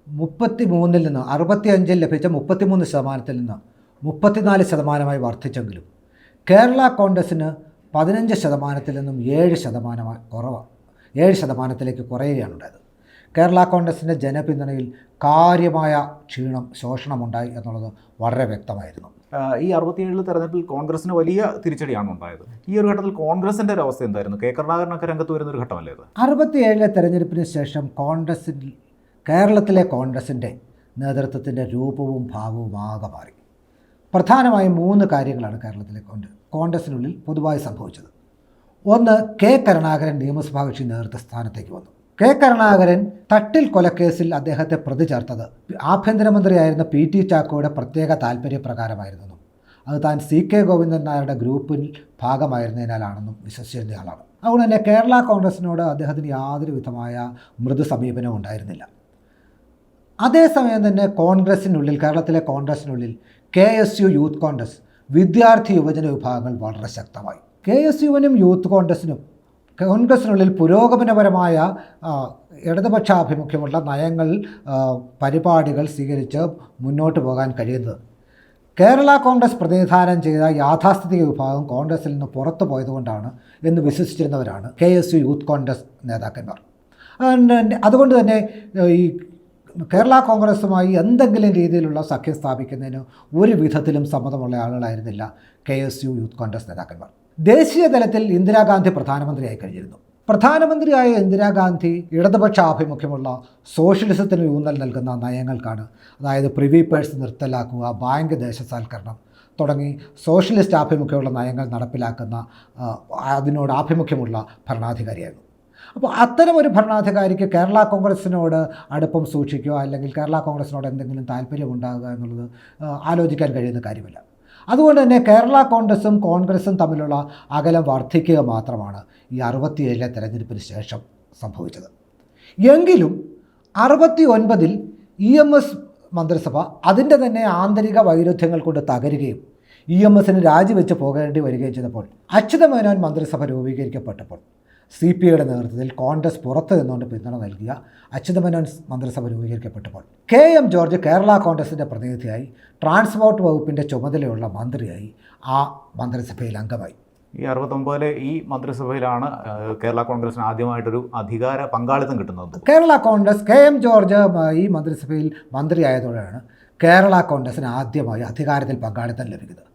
മുപ്പത്തി മൂന്നിൽ നിന്ന് അറുപത്തി അഞ്ചിൽ ലഭിച്ച മുപ്പത്തിമൂന്ന് ശതമാനത്തിൽ നിന്ന് മുപ്പത്തിനാല് ശതമാനമായി വർദ്ധിച്ചെങ്കിലും കേരള കോൺഗ്രസ്സിന് പതിനഞ്ച് ശതമാനത്തിൽ നിന്നും ഏഴ് ശതമാനമായി കുറവാണ് ഏഴ് ശതമാനത്തിലേക്ക് കുറയുകയാണ് ഉണ്ടായത്. കേരള കോൺഗ്രസിന്റെ ജനപിന്തുണയിൽ കാര്യമായ ക്ഷീണം ശോഷണമുണ്ടായി എന്നുള്ളത് വളരെ വ്യക്തമായിരുന്നു. ഈ അറുപത്തിയേഴിൽ തെരഞ്ഞെടുപ്പിൽ കോൺഗ്രസിന് വലിയ തിരിച്ചടിയാണ് ഉണ്ടായത്. ഈ ഒരു ഘട്ടത്തിൽ കോൺഗ്രസിന്റെ ഒരു അവസ്ഥ എന്തായിരുന്നു? കെ കരുണാകരനൊക്കെ രംഗത്ത് വരുന്ന ഒരു ഘട്ടമല്ലേ ഇത്? അറുപത്തിയേഴിലെ തെരഞ്ഞെടുപ്പിന് ശേഷം കോൺഗ്രസിൽ കേരളത്തിലെ കോൺഗ്രസിന്റെ നേതൃത്വത്തിന്റെ രൂപവും ഭാവവും ആകെ മാറി. പ്രധാനമായും മൂന്ന് കാര്യങ്ങളാണ് കേരളത്തിലെ കോൺഗ്രസ് കോൺഗ്രസിനുള്ളിൽ പൊതുവായി സംഭവിച്ചത്. ഒന്ന് കെ കരുണാകരൻ നിയമസഭാ കക്ഷി നേതൃത്വ സ്ഥാനത്തേക്ക് വന്നു. കെ കരുണാകരൻ തട്ടിൽ കൊലക്കേസിൽ അദ്ദേഹത്തെ പ്രതി ചേർത്തത്. ആഭ്യന്തരമന്ത്രിയായിരുന്ന പി ടി ചാക്കോയുടെ പ്രത്യേക താല്പര്യപ്രകാരമായിരുന്നു അത് താൻ സി കെ ഗോവിന്ദൻ നായരുടെ ഗ്രൂപ്പിൽ ഭാഗമായിരുന്നതിനാലാണെന്നും വിശ്വസിച്ചിരുന്നയാളാണ് അതുകൊണ്ട് തന്നെ കേരള കോൺഗ്രസിനോട് അദ്ദേഹത്തിന് യാതൊരു വിധമായ മൃദു സമീപനവും ഉണ്ടായിരുന്നില്ല. അതേസമയം തന്നെ കോൺഗ്രസിനുള്ളിൽ കേരളത്തിലെ കോൺഗ്രസിനുള്ളിൽ K S U youth Congress വിദ്യാർത്ഥി യുവജന വിഭാഗങ്ങൾ വളരെ ശക്തമായി. കെ എസ് യുവിനും യൂത്ത് കോൺഗ്രസിനും കോൺഗ്രസിനുള്ളിൽ പുരോഗമനപരമായ ഇടതുപക്ഷാഭിമുഖ്യമുള്ള നയങ്ങൾ പരിപാടികൾ സ്വീകരിച്ച് മുന്നോട്ട് പോകാൻ കഴിയുന്നത്. കേരള കോൺഗ്രസ് പ്രതിനിധാനം ചെയ്ത യാഥാസ്ഥിതിക വിഭാഗം കോൺഗ്രസിൽ നിന്ന് പുറത്തു പോയതുകൊണ്ടാണ് എന്ന് വിശ്വസിച്ചിരുന്നവരാണ് K S U youth Congress നേതാക്കന്മാർ. അതുകൊണ്ട് തന്നെ ഈ കേരള കോൺഗ്രസുമായി എന്തെങ്കിലും രീതിയിലുള്ള സഖ്യം സ്ഥാപിക്കുന്നതിന് ഒരു വിധത്തിലും സമ്മതമുള്ള ആളുകളായിരുന്നില്ല K S U youth Congress നേതാക്കന്മാർ. ദേശീയ തലത്തിൽ ഇന്ദിരാഗാന്ധി പ്രധാനമന്ത്രിയായി കഴിഞ്ഞിരുന്നു. പ്രധാനമന്ത്രിയായ ഇന്ദിരാഗാന്ധി ഇടതുപക്ഷ ആഭിമുഖ്യമുള്ള സോഷ്യലിസത്തിന് ഊന്നൽ നൽകുന്ന നയങ്ങൾക്കാണ്. അതായത് പ്രിവി നിർത്തലാക്കുക ബാങ്ക് ദേശസാൽക്കരണം തുടങ്ങി സോഷ്യലിസ്റ്റ് ആഭിമുഖ്യമുള്ള നയങ്ങൾ നടപ്പിലാക്കുന്ന അതിനോട് ആഭിമുഖ്യമുള്ള ഭരണാധികാരിയായിരുന്നു. അപ്പോൾ ഒരു ഭരണാധികാരിക്ക് കേരള കോൺഗ്രസിനോട് അടുപ്പം സൂക്ഷിക്കുക അല്ലെങ്കിൽ കേരള കോൺഗ്രസിനോട് എന്തെങ്കിലും താല്പര്യമുണ്ടാകുക എന്നുള്ളത് ആലോചിക്കാൻ കഴിയുന്ന കാര്യമില്ല. അതുകൊണ്ട് തന്നെ കേരള കോൺഗ്രസും കോൺഗ്രസും തമ്മിലുള്ള അകലം വർദ്ധിക്കുക മാത്രമാണ് ഈ അറുപത്തിയേഴിലെ തെരഞ്ഞെടുപ്പിന് ശേഷം സംഭവിച്ചത്. എങ്കിലും അറുപത്തി ഒൻപതിൽ ഇ എം എസ് മന്ത്രിസഭ അതിന്റെ തന്നെ ആന്തരിക വൈരുദ്ധ്യങ്ങൾ കൊണ്ട് തകരുകയും ഇ എം എസിന് രാജിവെച്ച് പോകേണ്ടി വരികയും ചെയ്തപ്പോൾ അച്യുതമേനോൻ മന്ത്രിസഭ രൂപീകരിക്കപ്പെട്ടപ്പോൾ സി പി ഐയുടെ നേതൃത്വത്തിൽ കോൺഗ്രസ് പുറത്തു നിന്നുകൊണ്ട് പിന്തുണ നൽകിയ അച്യുതമേനോൻ മന്ത്രിസഭ രൂപീകരിക്കപ്പെട്ടപ്പോൾ കെ എം ജോർജ് കേരള കോൺഗ്രസിന്റെ പ്രതിനിധിയായി ട്രാൻസ്പോർട്ട് വകുപ്പിന്റെ ചുമതലയുള്ള മന്ത്രിയായി ആ മന്ത്രിസഭയിൽ അംഗമായി. ഈ അറുപത്തൊമ്പതിലെ ഈ മന്ത്രിസഭയിലാണ് കേരള കോൺഗ്രസിന് ആദ്യമായിട്ടൊരു അധികാര പങ്കാളിത്തം കിട്ടുന്നത്. Kerala Congress K M George ഈ മന്ത്രിസഭയിൽ മന്ത്രിയായതോടെയാണ് കേരള കോൺഗ്രസിന് ആദ്യമായി അധികാരത്തിൽ പങ്കാളിത്തം ലഭിക്കുന്നത്.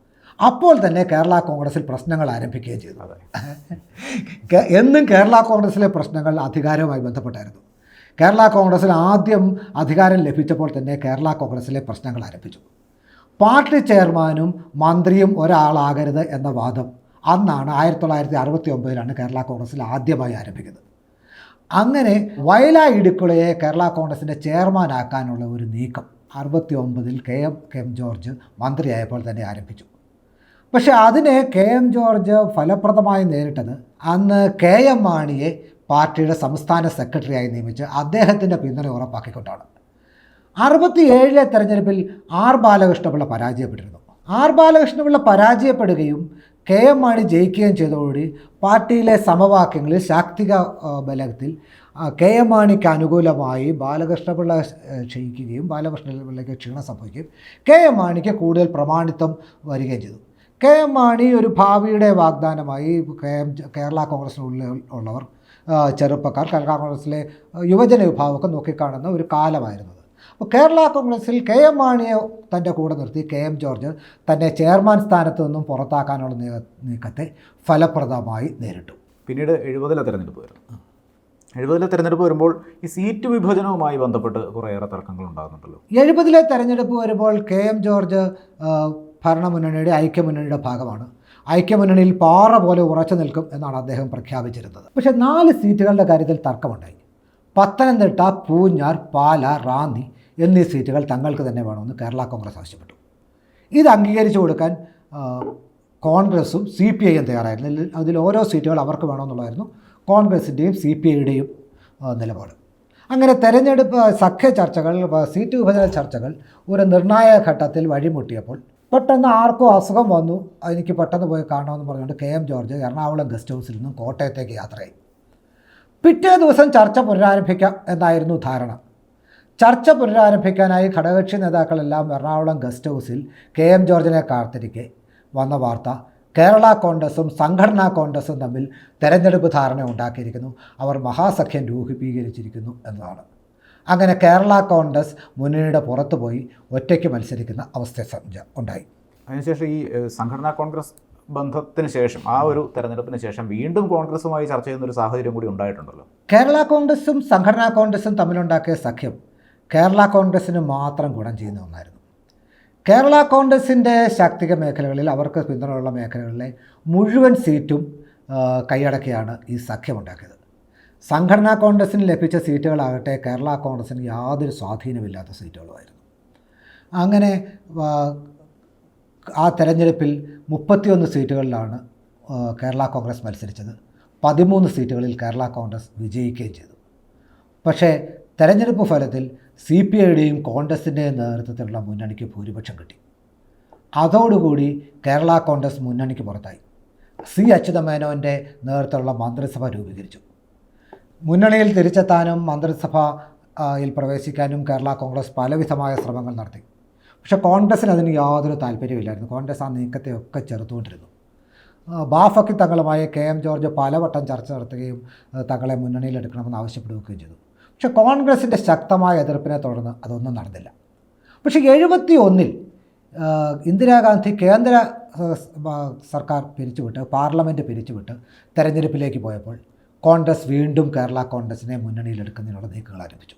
അപ്പോൾ തന്നെ കേരള കോൺഗ്രസിൽ പ്രശ്നങ്ങൾ ആരംഭിക്കുകയും ചെയ്തു. എന്നും കേരള കോൺഗ്രസിലെ പ്രശ്നങ്ങൾ അധികാരവുമായി ബന്ധപ്പെട്ടായിരുന്നു. കേരള കോൺഗ്രസിൽ ആദ്യം അധികാരം ലഭിച്ചപ്പോൾ തന്നെ കേരള കോൺഗ്രസിലെ പ്രശ്നങ്ങൾ ആരംഭിച്ചു. പാർട്ടി ചെയർമാനും മന്ത്രിയും ഒരാളാകരുത് എന്ന വാദം അന്നാണ് ആയിരത്തി തൊള്ളായിരത്തി അറുപത്തി ഒമ്പതിലാണ് കേരള കോൺഗ്രസിൽ ആദ്യമായി ആരംഭിക്കുന്നത്. അങ്ങനെ വയല ഇടുക്കുളയെ കേരള കോൺഗ്രസിന്റെ ചെയർമാനാക്കാനുള്ള ഒരു നീക്കം അറുപത്തി ഒമ്പതിൽ K M K M George മന്ത്രിയായപ്പോൾ തന്നെ ആരംഭിച്ചു. പക്ഷേ അതിനെ കെ എം ജോർജ് ഫലപ്രദമായി നേരിട്ടത് അന്ന് കെ എം മാണിയെ പാർട്ടിയുടെ സംസ്ഥാന സെക്രട്ടറിയായി നിയമിച്ച് അദ്ദേഹത്തിന്റെ പിന്തുണ ഉറപ്പാക്കിക്കൊണ്ടാണ്. അറുപത്തിയേഴിലെ തെരഞ്ഞെടുപ്പിൽ ആർ ബാലകൃഷ്ണപിള്ള പരാജയപ്പെട്ടിരുന്നു. ആർ ബാലകൃഷ്ണപിള്ള പരാജയപ്പെടുകയും കെ എം മാണി ജയിക്കുകയും ചെയ്തതോടുകൂടി പാർട്ടിയിലെ സമവാക്യങ്ങളിൽ ശാക്തിക ബലത്തിൽ കെ എം മാണിക്ക് അനുകൂലമായി ബാലകൃഷ്ണപിള്ള ക്ഷയിക്കുകയും ബാലകൃഷ്ണപിള്ളയ്ക്ക് ക്ഷീണം സംഭവിക്കുകയും കെ എം മാണിക്ക് കൂടുതൽ പ്രമാണിത്വം വരികയും ചെയ്തു. കെ എം മാണി ഒരു ഭാവിയുടെ വാഗ്ദാനമായി കെ എം കേരള കോൺഗ്രസിനുള്ളിൽ ഉള്ളവർ ചെറുപ്പക്കാർ കേരള കോൺഗ്രസിലെ യുവജന വിഭാഗമൊക്കെ നോക്കിക്കാണുന്ന ഒരു കാലമായിരുന്നത് അപ്പോൾ കേരള കോൺഗ്രസിൽ കെ എം മാണിയെ തന്റെ കൂടെ നിർത്തി കെ എം ജോർജ് തന്നെ ചെയർമാൻ സ്ഥാനത്ത് നിന്നും പുറത്താക്കാനുള്ള നീക്കത്തെ ഫലപ്രദമായി നേരിട്ടു. പിന്നീട് എഴുപതിലെ തെരഞ്ഞെടുപ്പ് വരുന്നു. എഴുപതിലെ തെരഞ്ഞെടുപ്പ് വരുമ്പോൾ ഈ സീറ്റ് വിഭജനവുമായി ബന്ധപ്പെട്ട് കുറേയേറെ തർക്കങ്ങൾ ഉണ്ടാകുന്നുണ്ടല്ലോ. എഴുപതിലെ തെരഞ്ഞെടുപ്പ് വരുമ്പോൾ കെ എം ജോർജ് ഭരണമുന്നണിയുടെ ഐക്യമുന്നണിയുടെ ഭാഗമാണ്. ഐക്യമുന്നണിയിൽ പാറ പോലെ ഉറച്ചു നിൽക്കും എന്നാണ് അദ്ദേഹം പ്രഖ്യാപിച്ചിരുന്നത്. പക്ഷേ നാല് സീറ്റുകളുടെ കാര്യത്തിൽ തർക്കമുണ്ടായി. പത്തനംതിട്ട പൂഞ്ഞാർ പാല റാന്നി എന്നീ സീറ്റുകൾ തങ്ങൾക്ക് തന്നെ വേണമെന്ന് കേരള കോൺഗ്രസ് ആവശ്യപ്പെട്ടു. ഇത് അംഗീകരിച്ചു കൊടുക്കാൻ കോൺഗ്രസും സി പി ഐയും തയ്യാറായിരുന്നു. അതിൽ ഓരോ സീറ്റുകൾ അവർക്ക് വേണമെന്നുള്ളതായിരുന്നു കോൺഗ്രസിന്റെയും സി പി ഐയുടെയും നിലപാട്. അങ്ങനെ തെരഞ്ഞെടുപ്പ് സഖ്യ ചർച്ചകൾ സീറ്റ് വിഭജന ചർച്ചകൾ ഒരു നിർണായക ഘട്ടത്തിൽ വഴിമുട്ടിയപ്പോൾ പെട്ടെന്ന് ആർക്കോ അസുഖം വന്നു. എനിക്ക് പെട്ടെന്ന് പോയി കാണണമെന്ന് പറഞ്ഞുകൊണ്ട് K M George Ernakulam guest ഹൗസിൽ നിന്നും കോട്ടയത്തേക്ക് യാത്രയായി. പിറ്റേ ദിവസം ചർച്ച പുനരാരംഭിക്കാം എന്നായിരുന്നു ധാരണ. ചർച്ച പുനരാരംഭിക്കാനായി ഘടകകക്ഷി നേതാക്കളെല്ലാം എറണാകുളം ഗസ്റ്റ് ഹൗസിൽ കെ എം ജോർജിനെ കാത്തിരിക്കെ. വന്ന വാർത്ത കേരള കോൺഗ്രസും സംഘടനാ കോൺഗ്രസും തമ്മിൽ തെരഞ്ഞെടുപ്പ് ധാരണ ഉണ്ടാക്കിയിരിക്കുന്നു. അവർ മഹാസഖ്യം രൂപീകരിച്ചിരിക്കുന്നു എന്നതാണ്. അങ്ങനെ കേരള കോൺഗ്രസ് മുന്നണിയുടെ പുറത്തു പോയി ഒറ്റയ്ക്ക് മത്സരിക്കുന്ന അവസ്ഥ ഉണ്ടായി. അതിനുശേഷം ഈ സംഘടനാ കോൺഗ്രസ് ബന്ധത്തിന് ശേഷം ആ ഒരു തെരഞ്ഞെടുപ്പിന് ശേഷം വീണ്ടും കോൺഗ്രസുമായി ചർച്ച ചെയ്യുന്ന ഒരു സാഹചര്യം കൂടി ഉണ്ടായിട്ടുണ്ടല്ലോ. കേരള കോൺഗ്രസും സംഘടനാ കോൺഗ്രസും തമ്മിലുണ്ടാക്കിയ സഖ്യം കേരള കോൺഗ്രസ്സിന് മാത്രം ഗുണം ചെയ്യുന്ന ഒന്നായിരുന്നു. കേരള കോൺഗ്രസിന്റെ ശാക്തിക മേഖലകളിൽ അവർക്ക് പിന്തുണയുള്ള മേഖലകളിലെ മുഴുവൻ സീറ്റും കൈയടക്കിയാണ് ഈ സഖ്യമുണ്ടാക്കിയത് സംഘടനാ കോൺഗ്രസ്സിന് ലഭിച്ച സീറ്റുകളാകട്ടെ കേരള കോൺഗ്രസ്സിന് യാതൊരു സ്വാധീനമില്ലാത്ത സീറ്റുകളുമായിരുന്നു. അങ്ങനെ ആ, തെരഞ്ഞെടുപ്പിൽ മുപ്പത്തിയൊന്ന് സീറ്റുകളിലാണ് കേരള കോൺഗ്രസ് മത്സരിച്ചത്. പതിമൂന്ന് സീറ്റുകളിൽ കേരള കോൺഗ്രസ് വിജയിക്കുകയും ചെയ്തു. പക്ഷേ തെരഞ്ഞെടുപ്പ് ഫലത്തിൽ സി പി ഐയുടെയും കോൺഗ്രസിന്റെയും നേതൃത്വത്തിലുള്ള മുന്നണിക്ക് ഭൂരിപക്ഷം കിട്ടി. അതോടുകൂടി കേരള കോൺഗ്രസ് മുന്നണിക്ക് പുറത്തായി. സി അച്യുതമേനോന്റെ നേതൃത്വമുള്ള മന്ത്രിസഭ രൂപീകരിച്ചു. മുന്നണിയിൽ തിരിച്ചെത്താനും മന്ത്രിസഭയിൽ പ്രവേശിക്കാനും കേരള കോൺഗ്രസ് പലവിധമായ ശ്രമങ്ങൾ നടത്തി. പക്ഷെ കോൺഗ്രസ്സിന് അതിന് യാതൊരു താല്പര്യമില്ലായിരുന്നു കോൺഗ്രസ് ആ നീക്കത്തെയൊക്കെ ചെറുത്തുകൊണ്ടിരുന്നു. ബാഫക്കി തങ്ങളുമായി കെ എം ജോർജ് പലവട്ടം ചർച്ച നടത്തുകയും തങ്ങളെ മുന്നണിയിൽ എടുക്കണമെന്ന് ആവശ്യപ്പെടുകയും ചെയ്തു. പക്ഷെ കോൺഗ്രസിന്റെ ശക്തമായ എതിർപ്പിനെ തുടർന്ന് അതൊന്നും നടന്നില്ല. പക്ഷേ എഴുപത്തി ഒന്നിൽ ഇന്ദിരാഗാന്ധി കേന്ദ്ര സർക്കാർ പിരിച്ചുവിട്ട് പാർലമെന്റ് പിരിച്ചുവിട്ട് തെരഞ്ഞെടുപ്പിലേക്ക് പോയപ്പോൾ കോൺഗ്രസ് വീണ്ടും കേരള കോൺഗ്രസിനെ മുന്നണിയിലെടുക്കുന്നതിനുള്ള നീക്കങ്ങൾ ആരംഭിച്ചു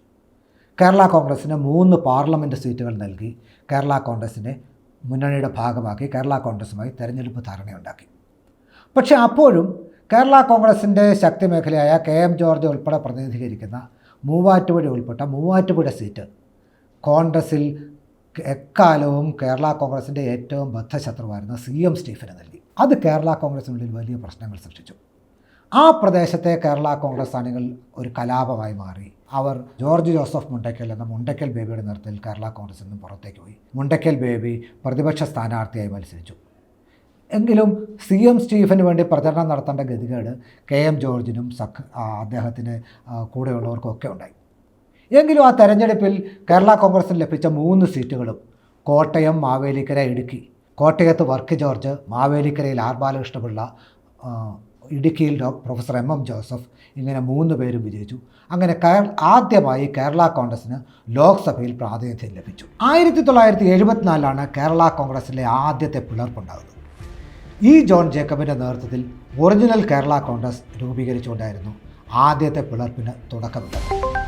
കേരള കോൺഗ്രസിന് മൂന്ന് പാർലമെന്റ് സീറ്റുകൾ നൽകി കേരള കോൺഗ്രസിനെ മുന്നണിയുടെ ഭാഗമാക്കി കേരള കോൺഗ്രസുമായി തെരഞ്ഞെടുപ്പ് ധാരണയുണ്ടാക്കി. പക്ഷേ അപ്പോഴും കേരള കോൺഗ്രസിന്റെ ശക്തി മേഖലയായ കെ എം ജോർജ് ഉൾപ്പെടെ പ്രതിനിധീകരിക്കുന്ന മൂവാറ്റുപുഴ ഉൾപ്പെട്ട മൂവാറ്റുപുഴ സീറ്റ് കോൺഗ്രസിൽ എക്കാലവും കേരള കോൺഗ്രസിന്റെ ഏറ്റവും ബദ്ധശത്രുവായിരുന്ന സി എം സ്റ്റീഫന് നൽകി. അത് കേരള കോൺഗ്രസിനുള്ളിൽ വലിയ പ്രശ്നങ്ങൾ സൃഷ്ടിച്ചു. ആ പ്രദേശത്തെ കേരള കോൺഗ്രസ് അണികൾ ഒരു കലാപമായി മാറി. അവർ ജോർജ് ജോസഫ് മുണ്ടയ്ക്കൽ എന്ന മുണ്ടയ്ക്കൽ ബേബിയുടെ നേതൃത്വത്തിൽ കേരള കോൺഗ്രസ് നിന്നും പുറത്തേക്ക് പോയി. മുണ്ടയ്ക്കൽ ബേബി പ്രതിപക്ഷ സ്ഥാനാർത്ഥിയായി മത്സരിച്ചു. എങ്കിലും സി എം സ്റ്റീഫന് വേണ്ടി പ്രചരണം നടത്തേണ്ട ഗതികേട് കെ എം ജോർജിനും സഖ് അദ്ദേഹത്തിന് കൂടെയുള്ളവർക്കൊക്കെ ഉണ്ടായി. എങ്കിലും ആ തെരഞ്ഞെടുപ്പിൽ കേരള കോൺഗ്രസിന് ലഭിച്ച മൂന്ന് സീറ്റുകളും കോട്ടയം മാവേലിക്കര ഇടുക്കി. കോട്ടയത്ത് വർക്ക് ജോർജ് മാവേലിക്കരയിൽ ആർ ബാലകൃഷ്ണപിള്ള ഇടുക്കിയിൽ പ്രൊഫസർ എം എം ജോസഫ് ഇങ്ങനെ മൂന്ന് പേരും വിജയിച്ചു. അങ്ങനെ കേ ആദ്യമായി കേരള കോൺഗ്രസ്സിന് ലോക്സഭയിൽ പ്രാതിനിധ്യം ലഭിച്ചു. ആയിരത്തി തൊള്ളായിരത്തി എഴുപത്തിനാലിലാണ് കേരള കോൺഗ്രസിലെ ആദ്യത്തെ പിളർപ്പുണ്ടാകുന്നത് ഈ ജോൺ ജേക്കബിന്റെ നേതൃത്വത്തിൽ ഒറിജിനൽ കേരള കോൺഗ്രസ് രൂപീകരിച്ചുകൊണ്ടായിരുന്നു ആദ്യത്തെ പിളർപ്പിന് തുടക്കമിട്ടത്.